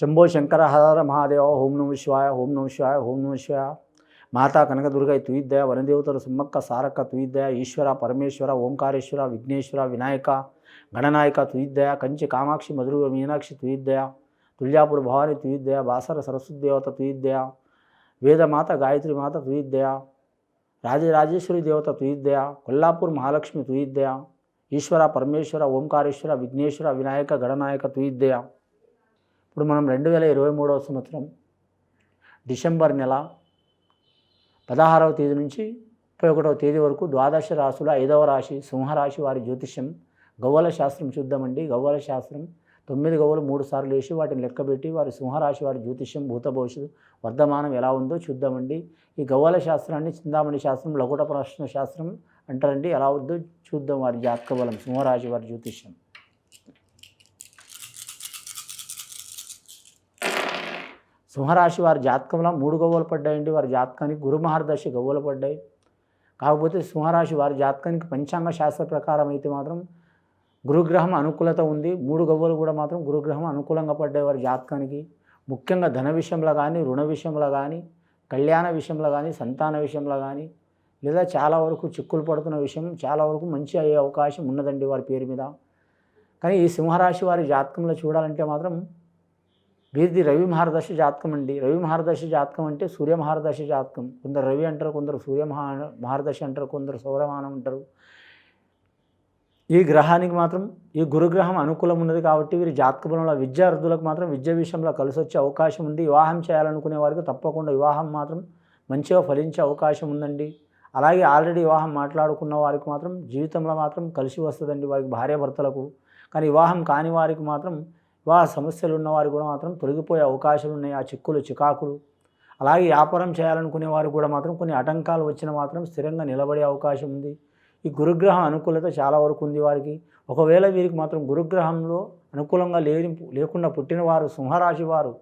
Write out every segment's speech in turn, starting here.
शंभो शंकर हर महादेव, ओम नम शिवाय, ओम नम शिवाय, ओम नम शिवाय। माता कनक दुर्ग तुय्दय वनदेवतर सिंह सारक तुय्दय ईश्वर परमेश्वर, ओंकारेश्वर, विघ्नेश्वर, विनायक, गणनायक तुय्दय कंचि कामाक्षि मधुर्व मीनाक्षि तुय्दय तुल्यापुर भवानी तुय्दय बासर सरस्वती देवता तुय्दय वेदमाता गायत्री माता तुय्दय राजेश्वरी देवता तुय्दय कोल्लापुर महालक्ष्मी तुय्दय ईश्वर परमेश्वर, ओंकारेश्वर, विघ्नेश्वर, विनायक, गणनायक तुय्दया ఇప్పుడు మనం రెండు వేల ఇరవై మూడవ సంవత్సరం డిసెంబర్ నెల పదహారవ తేదీ నుంచి ముప్పై ఒకటవ తేదీ వరకు ద్వాదశ రాశుల ఐదవ రాశి సింహరాశి వారి జ్యోతిష్యం గవ్వల శాస్త్రం చూద్దామండి. గవ్వల శాస్త్రం తొమ్మిది గవ్వలు మూడు సార్లు వేసి వాటిని లెక్కబెట్టి వారి సింహరాశి వారి జ్యోతిష్యం భూత భవిష్యత్తు వర్ధమానం ఎలా ఉందో చూద్దామండి. ఈ గవ్వల శాస్త్రాన్ని చింతామణి శాస్త్రం లఘుట ప్రశ్న శాస్త్రం అంటారండి. ఎలా ఉందో చూద్దాం వారి జాతక బలం సింహరాశి వారి జ్యోతిష్యం. సింహరాశి వారి జాతకంలో మూడు గవ్వలు పడ్డాయండి. వారి జాతకానికి గురుమహర్దశ గవ్వలు పడ్డాయి. కాకపోతే సింహరాశి వారి జాతకానికి పంచాంగ శాస్త్ర ప్రకారం అయితే మాత్రం గురుగ్రహం అనుకూలత ఉంది. మూడు గవ్వలు కూడా మాత్రం గురుగ్రహం అనుకూలంగా పడ్డాయి వారి జాతకానికి. ముఖ్యంగా ధన విషయంలో కానీ రుణ విషయంలో కానీ కళ్యాణ విషయంలో కానీ సంతాన విషయంలో కానీ లేదా చాలా వరకు చిక్కులు పడుతున్న విషయం చాలా వరకు మంచి అయ్యే అవకాశం ఉన్నదండి వారి పేరు మీద. కానీ ఈ సింహరాశి వారి జాతకంలో చూడాలంటే మాత్రం వీరిది రవి మహారదశ జాతకం అండి. రవి మహారదశ జాతకం అంటే సూర్య మహారదశ జాతకం. కొందరు రవి అంటారు కొందరు సూర్య మహా మహారదశ అంటారు కొందరు సౌరమానం అంటారు. ఈ గ్రహానికి మాత్రం ఈ గురుగ్రహం అనుకూలం ఉన్నది కాబట్టి వీరి జాతక బలంలో విద్యార్థులకు మాత్రం విద్య విషయంలో కలిసి వచ్చే అవకాశం ఉంది. వివాహం చేయాలనుకునే వారికి తప్పకుండా వివాహం మాత్రం మంచిగా ఫలించే అవకాశం ఉందండి. అలాగే ఆల్రెడీ వివాహం మాట్లాడుకున్న వారికి మాత్రం జీవితంలో మాత్రం కలిసి వస్తుందండి వారికి భార్యాభర్తలకు. కానీ వివాహం కాని వారికి మాత్రం వివాహ సమస్యలు ఉన్నవారు కూడా మాత్రం తొలగిపోయే అవకాశాలు ఉన్నాయి ఆ చిక్కులు చికాకులు. అలాగే వ్యాపారం చేయాలనుకునే వారు కూడా మాత్రం కొన్ని ఆటంకాలు వచ్చిన మాత్రం స్థిరంగా నిలబడే అవకాశం ఉంది. ఈ గురుగ్రహం అనుకూలత చాలా వరకు ఉంది వారికి. ఒకవేళ వీరికి మాత్రం గురుగ్రహంలో అనుకూలంగా లేని లేకుండా పుట్టిన వారు సింహరాశి వారు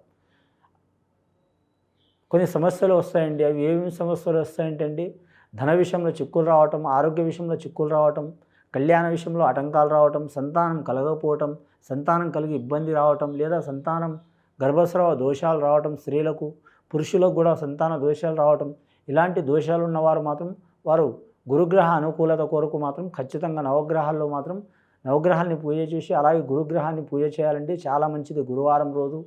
కొన్ని సమస్యలు వస్తాయండి. అవి ఏమేమి సమస్యలు వస్తాయంటే అండి ధన విషయంలో చిక్కులు రావటం ఆరోగ్య విషయంలో చిక్కులు రావటం కళ్యాణ విషయంలో ఆటంకాలు రావటం సంతానం కలగకపోవటం సంతానం కలిగి ఇబ్బంది రావటం లేదా సంతానం గర్భస్రావ దోషాలు రావటం స్త్రీలకు పురుషులకు కూడా సంతాన దోషాలు రావటం ఇలాంటి దోషాలు ఉన్నవారు మాత్రం వారు గురుగ్రహ అనుకూలత కొరకు మాత్రం ఖచ్చితంగా నవగ్రహాల్లో మాత్రం నవగ్రహాన్ని పూజ చేసి అలాగే గురుగ్రహాన్ని పూజ చేయాలంటే చాలా మంచిది గురువారం రోజు.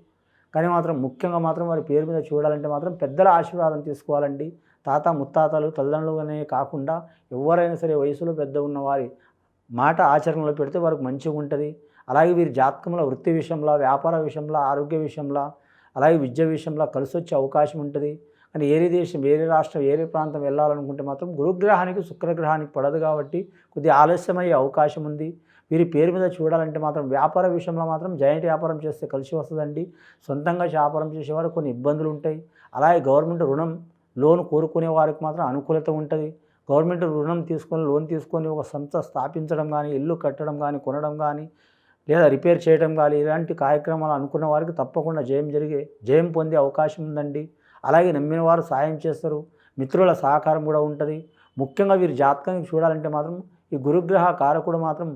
కానీ మాత్రం ముఖ్యంగా మాత్రం వారి పేరు మీద చూడాలంటే మాత్రం పెద్దల ఆశీర్వాదం తీసుకోవాలండి. తాత ముత్తాతలు తల్లిదండ్రులనే కాకుండా ఎవరైనా సరే వయసులో పెద్ద ఉన్న వారి మాట ఆచరణలో పెడితే వారికి మంచిగా ఉంటుంది అలాగే వీరి జాతకంలో వృత్తి విషయంలో వ్యాపార విషయంలో ఆరోగ్య విషయంలో అలాగే విద్య విషయంలో కలిసి వచ్చే అవకాశం ఉంటుంది. కానీ ఏరే దేశం వేరే రాష్ట్రం వేరే ప్రాంతం వెళ్ళాలనుకుంటే మాత్రం గురుగ్రహానికి శుక్రగ్రహానికి పడదు కాబట్టి కొద్దిగా ఆలస్యమయ్యే అవకాశం ఉంది. వీరి పేరు మీద చూడాలంటే మాత్రం వ్యాపార విషయంలో మాత్రం జాయింట్ వ్యాపారం చేస్తే కలిసి వస్తుందండి. సొంతంగా వ్యాపారం చేసేవారు కొన్ని ఇబ్బందులు ఉంటాయి. అలాగే గవర్నమెంట్ రుణం లోన్ కోరుకునే వారికి మాత్రం అనుకూలత ఉంటుంది. గవర్నమెంట్ రుణం తీసుకొని లోన్ తీసుకొని ఒక సంస్థ స్థాపించడం కానీ ఇల్లు కట్టడం కానీ కొనడం కానీ లేదా రిపేర్ చేయడం కానీ ఇలాంటి కార్యక్రమాలు అనుకున్న వారికి తప్పకుండా జయం జరిగే జయం పొందే అవకాశం ఉందండి. అలాగే నమ్మిన వారు సాయం చేస్తారు. మిత్రుల సహకారం కూడా ఉంటుంది. ముఖ్యంగా వీరి జాతకానికి చూడాలంటే మాత్రం ఈ గురుగ్రహ కారకుడు మాత్రం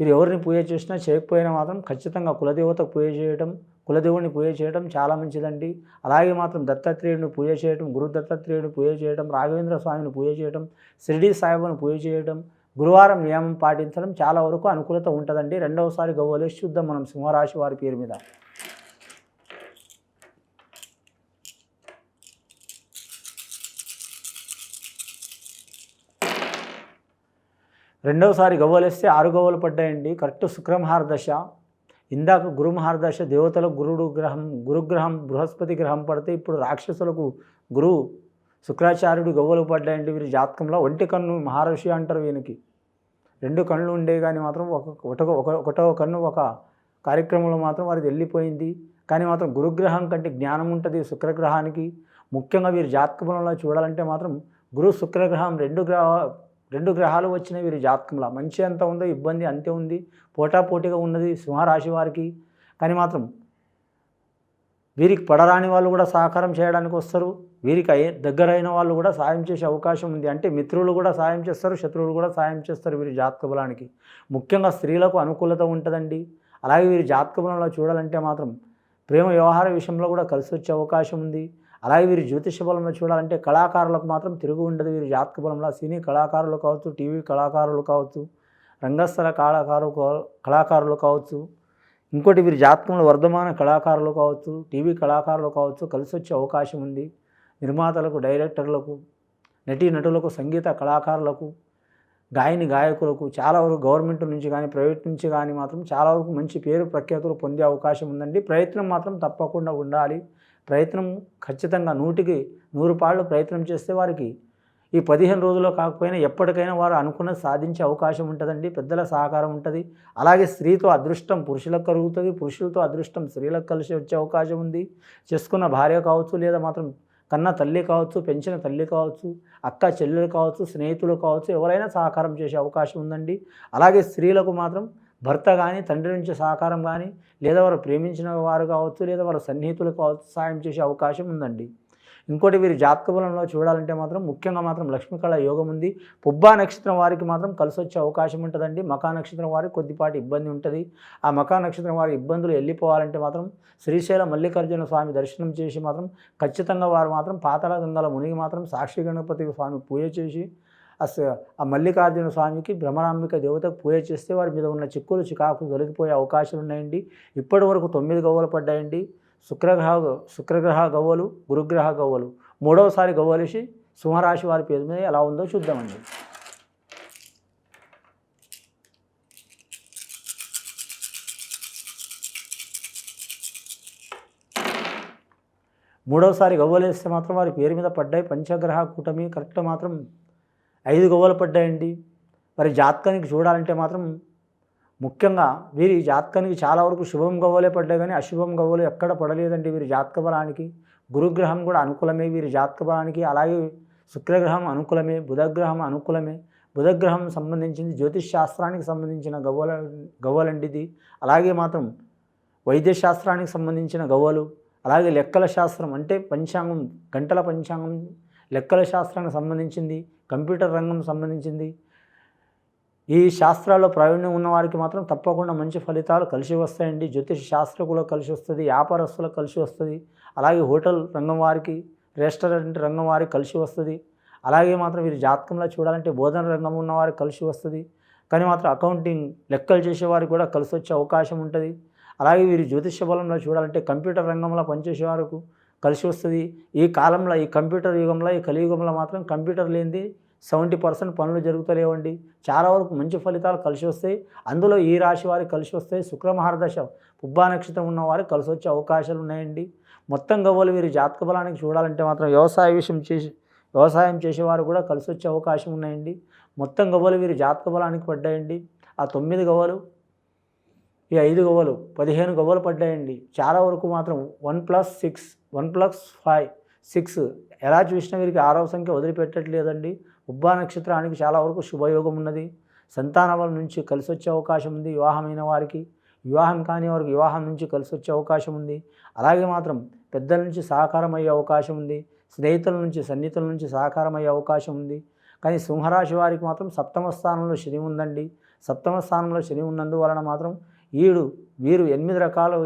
వీరు ఎవరిని పూజ చేసినా చేయకపోయినా మాత్రం ఖచ్చితంగా కులదేవతకు పూజ చేయడం కులదేవుడిని పూజ చేయడం చాలా మంచిదండి. అలాగే మాత్రం దత్తాత్రేయుడిని పూజ చేయడం గురు దత్తాత్రేయుడిని పూజ చేయడం రాఘవేంద్ర స్వామిని పూజ చేయడం షిరిడి సాయిబాను పూజ చేయడం గురువారం నియమం పాటించడం చాలా వరకు అనుకూలత ఉంటుందండి. రెండవసారి గవ్వలేసి చూద్దాం మనం సింహరాశి వారి పేరు మీద. రెండవసారి గవ్వలేస్తే ఆరు గవ్వలు పడ్డాయండి. కరెక్ట్ శుక్రమహార దశ ఇందాక గురుమహార దశ దేవతలకు గురుడు గ్రహం గురుగ్రహం బృహస్పతి గ్రహం పడితే ఇప్పుడు రాక్షసులకు గురువు శుక్రాచార్యుడు గవ్వలు పడ్డాయండి. వీరి జాతకంలో ఒంటి కన్ను మహారషి అంటారు వీనికి. రెండు కళ్ళు ఉండే కానీ మాత్రం ఒక ఒకటో ఒక ఒకటో కన్ను ఒక కార్యక్రమంలో మాత్రం వారిది వెళ్ళిపోయింది. కానీ మాత్రం గురుగ్రహం కంటే జ్ఞానం ఉంటుంది శుక్రగ్రహానికి. ముఖ్యంగా వీరి జాతక చూడాలంటే మాత్రం గురు శుక్రగ్రహం రెండు గ్రహ రెండు గ్రహాలు వచ్చినాయి వీరి జాతకంలో. మంచి ఎంత ఉందో ఇబ్బంది అంతే ఉంది. పోటాపోటీగా ఉన్నది సింహరాశి వారికి. కానీ మాత్రం వీరికి పడరాని వాళ్ళు కూడా సహకారం చేయడానికి వస్తారు. వీరికి దగ్గరైన వాళ్ళు కూడా సాయం చేసే అవకాశం ఉంది. అంటే మిత్రులు కూడా సాయం చేస్తారు శత్రువులు కూడా సాయం చేస్తారు వీరి జాతక బలానికి. ముఖ్యంగా స్త్రీలకు అనుకూలత ఉంటుందండి. అలాగే వీరి జాతక బలంలో చూడాలంటే మాత్రం ప్రేమ వ్యవహార విషయంలో కూడా కలిసి వచ్చే అవకాశం ఉంది. అలాగే వీరి జ్యోతిష బలంలో చూడాలంటే కళాకారులకు మాత్రం తిరుగు ఉండదు. వీరి జాతక బలంలో సినీ కళాకారులు కావచ్చు టీవీ కళాకారులు కావచ్చు రంగస్థల కళాకారు కళాకారులు కావచ్చు ఇంకోటి వీరి జాతకంలో వర్ధమాన కళాకారులు కావచ్చు టీవీ కళాకారులు కావచ్చు కలిసి వచ్చే అవకాశం ఉంది. నిర్మాతలకు డైరెక్టర్లకు నటీ నటులకు సంగీత కళాకారులకు గాయని గాయకులకు చాలా వరకు గవర్నమెంట్ నుంచి కానీ ప్రైవేట్ నుంచి కానీ మాత్రం చాలా వరకు మంచి పేరు ప్రఖ్యాతులు పొందే అవకాశం ఉందండి. ప్రయత్నం మాత్రం తప్పకుండా ఉండాలి. ప్రయత్నం ఖచ్చితంగా నూటికి నూరు పాళ్ళు ప్రయత్నం చేస్తే వారికి ఈ పదిహేను రోజుల్లో కాకపోయినా ఎప్పటికైనా వారు అనుకున్నది సాధించే అవకాశం ఉంటుందండి. పెద్దల సహకారం ఉంటుంది. అలాగే స్త్రీతో అదృష్టం పురుషులకు కలుగుతుంది. పురుషులతో అదృష్టం స్త్రీలకు కలిసి వచ్చే అవకాశం ఉంది. చేసుకున్న భార్య కావచ్చు లేదా మాత్రం కన్న తల్లి కావచ్చు పెంచిన తల్లి కావచ్చు అక్క చెల్లెలు కావచ్చు స్నేహితులు కావచ్చు ఎవరైనా సహకారం చేసే అవకాశం ఉందండి. అలాగే స్త్రీలకు మాత్రం భర్త కానీ తండ్రి నుంచి సహకారం కానీ లేదా వారు ప్రేమించిన వారు కావచ్చు లేదా వారు సన్నిహితులు కావచ్చు సాయం చేసే అవకాశం ఉందండి. ఇంకోటి వీరి జాతక బలంలో చూడాలంటే మాత్రం ముఖ్యంగా మాత్రం లక్ష్మీకళ యోగం ఉంది. పుబ్బా నక్షత్రం వారికి మాత్రం కలిసి వచ్చే అవకాశం ఉంటుందండి. మకా నక్షత్రం వారికి కొద్దిపాటి ఇబ్బంది ఉంటుంది. ఆ మకా నక్షత్రం వారి ఇబ్బందులు వెళ్ళిపోవాలంటే మాత్రం శ్రీశైల మల్లికార్జున స్వామి దర్శనం చేసి మాత్రం ఖచ్చితంగా వారు మాత్రం పాతాళ గంగల మునిగి మాత్రం సాక్షి గణపతి స్వామి పూజ చేసి ఆ మల్లికార్జున స్వామికి భ్రమరాంబిక దేవతకు పూజ చేస్తే వారి మీద ఉన్న చిక్కులు చికాకు తొలగిపోయే అవకాశాలు ఉన్నాయండి ఇప్పటి వరకు తొమ్మిది గవ్వలు పడ్డాయండి. శుక్రగ్రహ శుక్రగ్రహ గవ్వలు గురుగ్రహ గవ్వలు. మూడవసారి గవ్వలేసి సింహరాశి వారి పేరు మీద ఎలా ఉందో చూద్దామండి. మూడవసారి గవ్వలేస్తే మాత్రం వారి పేరు మీద పడ్డాయి. పంచగ్రహ కూటమి కరెక్ట్ మాత్రం ఐదు గవ్వలు పడ్డాయండి. మరి జాతకానికి చూడాలంటే మాత్రం ముఖ్యంగా వీరి జాతకానికి చాలా వరకు శుభం గవ్వలే పడ్డాయి కానీ అశుభం గవ్వలు ఎక్కడ పడలేదండి వీరి జాతక బలానికి. గురుగ్రహం కూడా అనుకూలమే వీరి జాతక బలానికి. అలాగే శుక్రగ్రహం అనుకూలమే బుధగ్రహం అనుకూలమే. బుధగ్రహం సంబంధించింది జ్యోతిష్ శాస్త్రానికి సంబంధించిన గవ్వల గవ్వలండిది అలాగే మాత్రం వైద్యశాస్త్రానికి సంబంధించిన గవ్వలు. అలాగే లెక్కల శాస్త్రం అంటే పంచాంగం గంటల పంచాంగం లెక్కల శాస్త్రానికి సంబంధించింది. కంప్యూటర్ రంగం సంబంధించింది. ఈ శాస్త్రాల్లో ప్రావీణ్యం ఉన్న వారికి మాత్రం తప్పకుండా మంచి ఫలితాలు కలిసి వస్తాయండి. జ్యోతిష శాస్త్రకులకు కలిసి వస్తుంది వ్యాపారస్తులకు కలిసి వస్తుంది అలాగే హోటల్ రంగం వారికి రెస్టారెంట్ రంగం వారికి కలిసి వస్తుంది. అలాగే మాత్రం వీరి జాతకంలో చూడాలంటే బోధన రంగం ఉన్నవారికి కలిసి వస్తుంది. కానీ మాత్రం అకౌంటింగ్ లెక్కలు చేసేవారికి కూడా కలిసి వచ్చే అవకాశం ఉంటుంది. అలాగే వీరి జ్యోతిష బలంలో చూడాలంటే కంప్యూటర్ రంగంలో పనిచేసే వారికి కలిసి వస్తుంది. ఈ కాలంలో ఈ కంప్యూటర్ యుగంలో ఈ కలియుగంలో మాత్రం కంప్యూటర్ లేనిది సెవెంటీ పర్సెంట్ పనులు జరుగుతలేవండి. చాలా వరకు మంచి ఫలితాలు కలిసి వస్తాయి అందులో ఈ రాశి వారికి కలిసి వస్తాయి శుక్రమహారదశ పుబ్బా నక్షత్రం ఉన్న వారికి కలిసి వచ్చే అవకాశాలు ఉన్నాయండి. మొత్తం గవ్వలు వీరి జాతక బలానికి చూడాలంటే మాత్రం వ్యవసాయ విషయం చేసి వ్యవసాయం చేసేవారు కూడా కలిసి వచ్చే అవకాశం ఉన్నాయండి. మొత్తం గవ్వలు వీరి జాతక బలానికి పడ్డాయండి. ఆ తొమ్మిది గవ్వలు ఈ ఐదు గవ్వలు పదిహేను గవ్వలు పడ్డాయండి. చాలా వరకు మాత్రం one plus six one plus five six. ఎలా చూసినా వీరికి ఆరవ సంఖ్య వదిలిపెట్టట్లేదండి. ఉబ్బా నక్షత్రానికి చాలా వరకు శుభయోగం ఉన్నది. సంతానవల నుంచి కలిసి వచ్చే అవకాశం ఉంది వివాహమైన వారికి. వివాహం కాని వారికి వివాహం నుంచి కలిసి వచ్చే అవకాశం ఉంది. అలాగే మాత్రం పెద్దల నుంచి సహకారం అయ్యే అవకాశం ఉంది. స్నేహితుల నుంచి సన్నిహితుల నుంచి సహకారం అయ్యే అవకాశం ఉంది. కానీ సింహరాశి వారికి మాత్రం సప్తమ స్థానంలో శని ఉందండి. సప్తమ స్థానంలో శని ఉన్నందువలన మాత్రం ఈడు వీరు ఎనిమిది రకాలు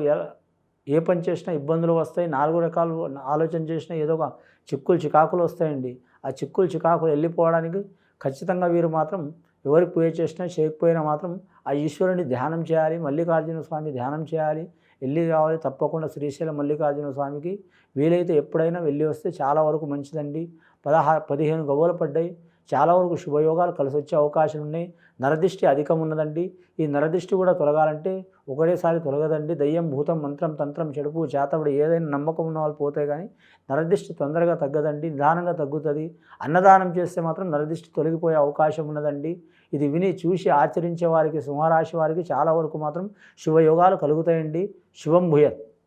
ఏ పని చేసినా ఇబ్బందులు వస్తాయి. నాలుగు రకాలు ఆలోచన చేసినా ఏదో ఒక చిక్కులు చికాకులు వస్తాయండి. ఆ చిక్కులు చికాకులు వెళ్ళిపోవడానికి ఖచ్చితంగా వీరు మాత్రం ఎవరికి పూజ చేసినా చేయకపోయినా మాత్రం ఆ ఈశ్వరుని ధ్యానం చేయాలి. మల్లికార్జున స్వామి ధ్యానం చేయాలి. వెళ్ళి రావాలి. తప్పకుండా శ్రీశైలం మల్లికార్జున స్వామికి వీలైతే ఎప్పుడైనా వెళ్ళి వస్తే చాలా వరకు మంచిదండి. పదహా పదిహేను గవ్వలు పడ్డాయి. చాలా వరకు శుభయోగాలు కలిసి వచ్చే అవకాశం ఉన్నాయి నరదిష్టి అధికం ఉన్నదండి ఈ నరదిష్టి కూడా తొలగాలంటే ఒకటేసారి తొలగదండి. దయ్యం భూతం మంత్రం తంత్రం చెడుపు చేతబడి ఏదైనా నమ్మకం ఉన్న వాళ్ళు పోతే కానీ నరదిష్టి తొందరగా తగ్గదండి. నిదానంగా తగ్గుతుంది. అన్నదానం చేస్తే మాత్రం నరదిష్టి తొలగిపోయే అవకాశం ఉన్నదండి. ఇది విని చూసి ఆచరించే వారికి సింహరాశి వారికి చాలా వరకు మాత్రం శుభయోగాలు కలుగుతాయండి. శుభం భూయత్.